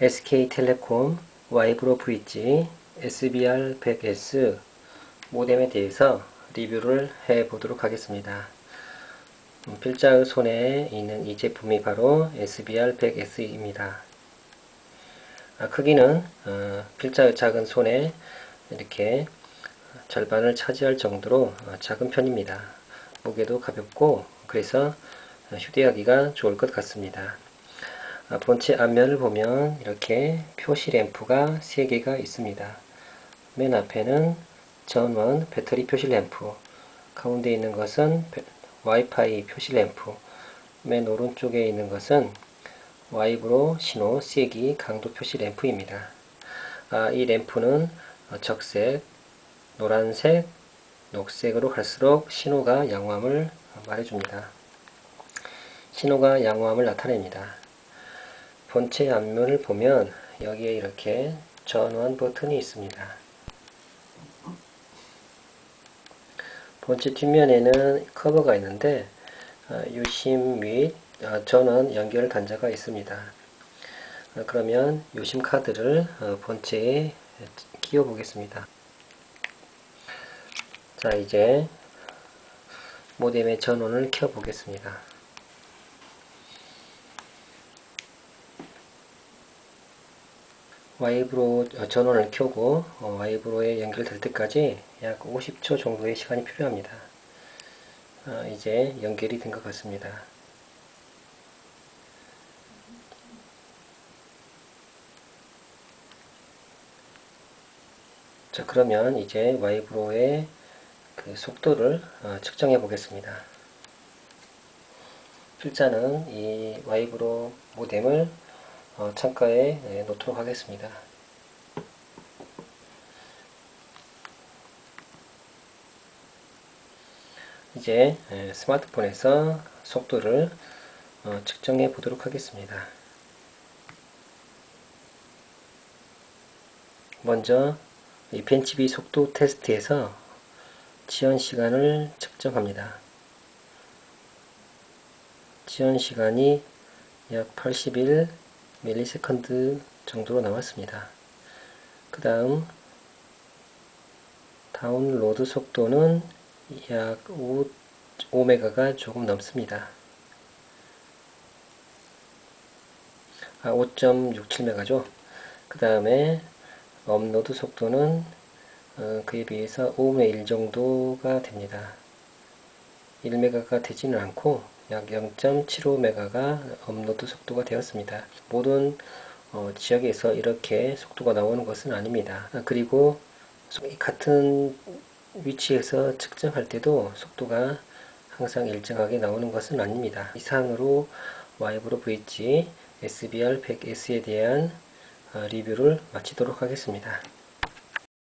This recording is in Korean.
SK텔레콤 와이브로 브릿지 SBR100S 모뎀에 대해서 리뷰를 해 보도록 하겠습니다. 음, 필자의 손에 있는 이 제품이 바로 SBR100S입니다. 아, 크기는 어, 필자의 작은 손에 이렇게 절반을 차지할 정도로 어, 작은 편입니다. 무게도 가볍고 그래서 휴대하기가 좋을 것 같습니다. 아, 본체 앞면을 보면 이렇게 표시 램프가 3개가 있습니다. 맨 앞에는 전원 배터리 표시 램프 가운데 있는 것은 와이파이 표시 램프 맨 오른쪽에 있는 것은 와이브로 신호 세기 강도 표시 램프입니다. 아, 이 램프는 적색, 노란색, 녹색으로 갈수록 신호가 양호함을 말해줍니다. 신호가 양호함을 나타냅니다. 본체 앞면을 보면 여기에 이렇게 전원 버튼이 있습니다. 본체 뒷면에는 커버가 있는데 어, 유심 및 어, 전원 연결 단자가 있습니다. 어, 그러면 유심 카드를 본체에 끼워 보겠습니다. 자 이제 모뎀의 전원을 켜 보겠습니다. 와이브로 전원을 켜고 와이브로에 연결될 때까지 약 50초 정도의 시간이 필요합니다. 이제 연결이 된 것 같습니다. 자 그러면 이제 와이브로의 그 속도를 어, 측정해 보겠습니다. 필자는 이 와이브로 모뎀을 어, 창가에 네, 놓도록 하겠습니다. 이제 예, 스마트폰에서 속도를 어, 측정해 보도록 하겠습니다. 먼저 이 벤치비 속도 테스트에서 지연 시간을 측정합니다. 지연 시간이 약 81 밀리세컨드 정도로 나왔습니다. 그 다음 다운로드 속도는 약 5, 5메가가 조금 넘습니다. 아, 5.67메가죠. 그 다음에 업로드 속도는 어, 그에 비해서 5분의 1 정도가 됩니다. 1메가가 되지는 않고 약 0.75메가가 업로드 속도가 되었습니다. 모든 어, 지역에서 이렇게 속도가 나오는 것은 아닙니다. 아, 그리고 같은 위치에서 측정할 때도 속도가 항상 일정하게 나오는 것은 아닙니다. 이상으로 와이브로 브릿지 SBR100S에 대한 어, 리뷰를 마치도록 하겠습니다.